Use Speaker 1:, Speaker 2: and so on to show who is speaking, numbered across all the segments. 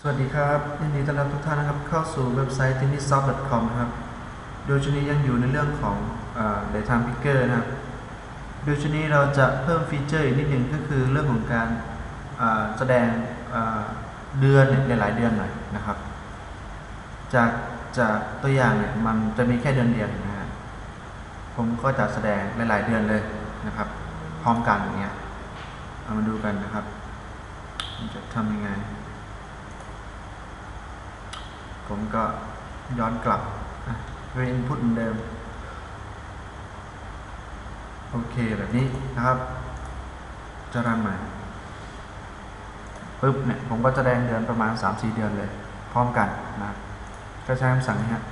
Speaker 1: สวัสดีครับยินดีต้อนรับทุกท่านนะครับ เข้าสู่เว็บไซต์ t i n i s o f t c o m นะครับ โดยชุดนี้ยังอยู่ในเรื่องของเอ่อ Daytime Picker นะครับ โดยชุดนี้เราจะเพิ่มฟีเจอร์อีกนิดหนึ่งก็คือเรื่องของการแสดงเดือนเนี่ยหลายๆเดือนหน่อยนะครับ จากจากตัวอย่างเนี่ยมันจะมีแค่เดือนเดียวนะฮะผมก็จะแสดงหลาย ๆ เดือนเลยนะครับ พร้อมกันอย่างเงี้ยเอามาดูกันนะครับจะทำยังไง ผมก็ย้อนกลับเรียนพุทเหมือนเดิม โอเคแบบนี้นะครับ จะรันใหม่ปุ๊บเนี่ย ผมก็จะแดงเดือนประมาณ 3-4 เดือนเลย พร้อมกันนะก็ใช้คำสั่งนี้ฮะ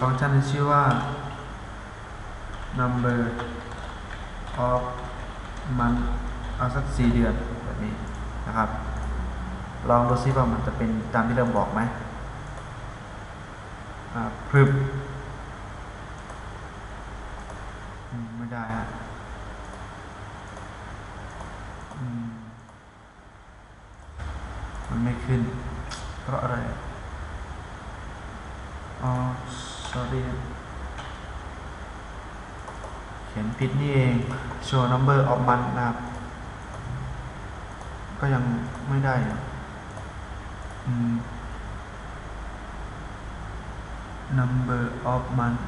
Speaker 1: ฟังก์ชันที่ชื่อว่า number of month เอาสัก4เดือนแบบนี้นะครับ ลองดูซิว่ามันจะเป็นตามที่เราบอกไหมพรึบไม่ได้ฮะมันไม่ขึ้น เพราะอะไร อ๋อ sorry เขียนผิดนี่เอง show number of month นะครับ ก็ยังไม่ได้ number of month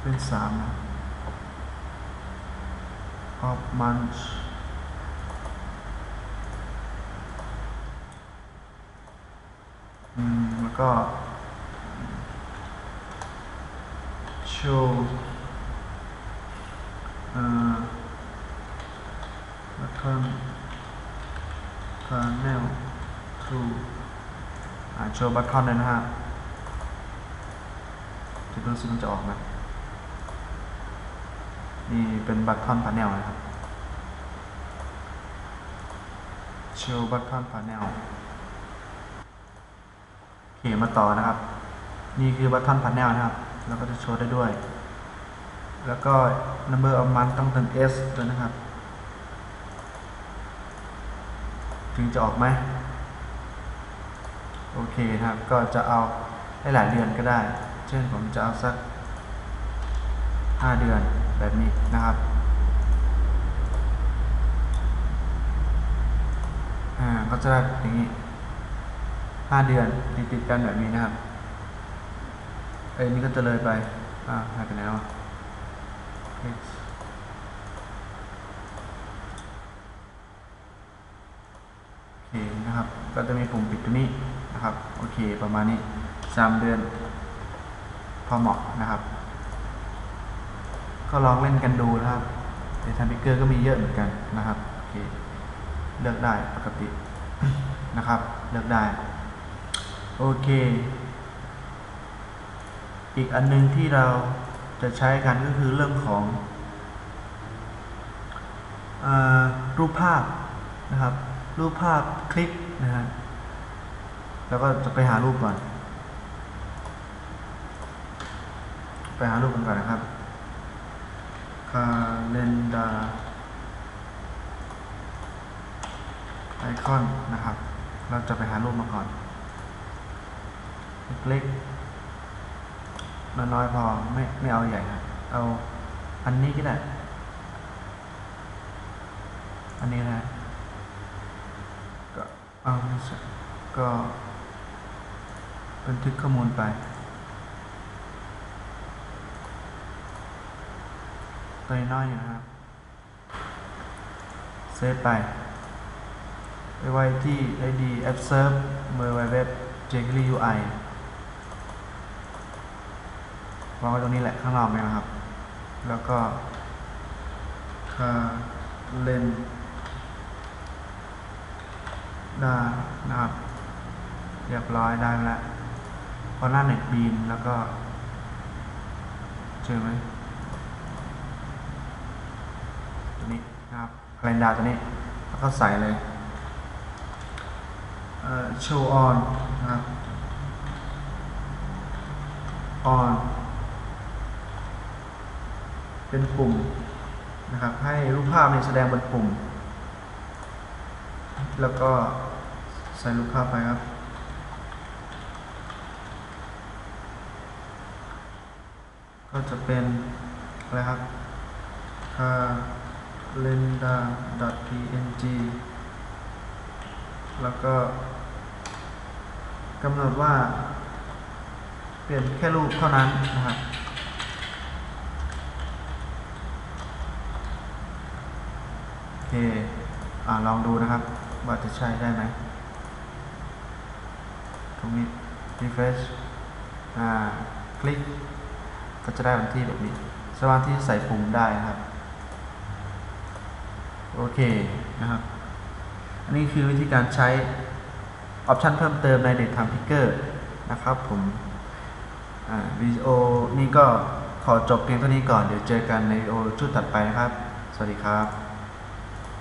Speaker 1: เป็นสาม of month แล้วก็ show เอ่อ button panel to อ่าโชว์บัตทอนเลยนะฮะจะดูซิมันจะออกไหมนี่เป็นบัตทอนพาเนลนะครับโชว์บัตทอนพาเนลโอเคมาต่อนะครับ นี่คือบัตทอนพาเนลนะครับ แล้วก็จะโชว์ได้ด้วย แล้วก็ number of month ต้องเติม s ด้วยนะครับ ถึงจะออกไหมโอเคนะครับ ก็จะเอาได้หลายเดือนก็ได้ เช่นผมจะเอาสัก 5 เดือนแบบนี้นะครับอ่าก็จะได้อย่างนี้ 5 เดือนติดติดกันแบบนี้นะครับ เอ้ยนี่ก็จะเลยไป อ่าหายไปไหนแล้วอะ X โอ เคนะครับ ก็จะมีปุ่มปิดตัวนี้นะครับ โอเค ประมาณนี้สามเดือน พอเหมาะนะครับ ก็ลองเล่นกันดูนะครับในทันพิเกอร์ก็มีเยอะเหมือนกันนะครับ โอเค เลือกได้ปกตินะครับ เลือกได้ โอเค อีกอันหนึงที่เราจะใช้กันก็คือเรื่องของอรูปภาพนะครับ รูปภาพคลิปนะฮะแล้วก็จะไปหารูปก่อน ไปหารูปกันก่อนนะครับ calendar icon นะครับ เราจะไปหารูปมาก่อน เล็กๆน้อยๆพอไม่ไม่เอาใหญ่ครับเอาอันนี้ก็ได้ อันนี้นะ ก็เอาไม่ใช่ ก็บันทึกข้อมูลไป ตัวน้อยนะครับ เซฟไป ไปไว้ที่ id observe เมื่อไวเว็บ jQuery UI วางไว้ตรงนี้แหละข้างนอกเนี่ยนะครับ แล้วก็คาเลนด้นะครับ เรียบร้อยได้แล้วพอหน้าเน็ตบีนแล้วก็เจอไหมตัวนี้นะครับคาเลนดาตัวนี้ แล้วก็ใส่เลยเอ่อ show on นะครับ on เป็นปุ่มนะครับ ให้รูปภาพเนี่ยแสดงบนปุ่ม แล้วก็ใส่รูปภาพไปครับ ก็จะเป็นอะไรครับ calendar.png แล้วก็กำหนดว่า เปลี่ยนแค่รูปเท่านั้นนะครับโอเคอ่าลองดูนะครับ ว่าจะใช้ได้ไหมตรงนี้ refresh อ่า คลิก ก็จะได้วันที่แบบนี้ สามารถที่จะใส่ปุ่มได้นะครับ โอเคนะครับ อันนี้คือวิธีการใช้ออปชันเพิ่มเติมใน Daytime Picker นะครับผมวิดีโอนี้ก็ขอจบเพียงเท่านี้ก่อน เดี๋ยวเจอกันในวิดีโอชุดถัดไปนะครับ สวัสดีครับ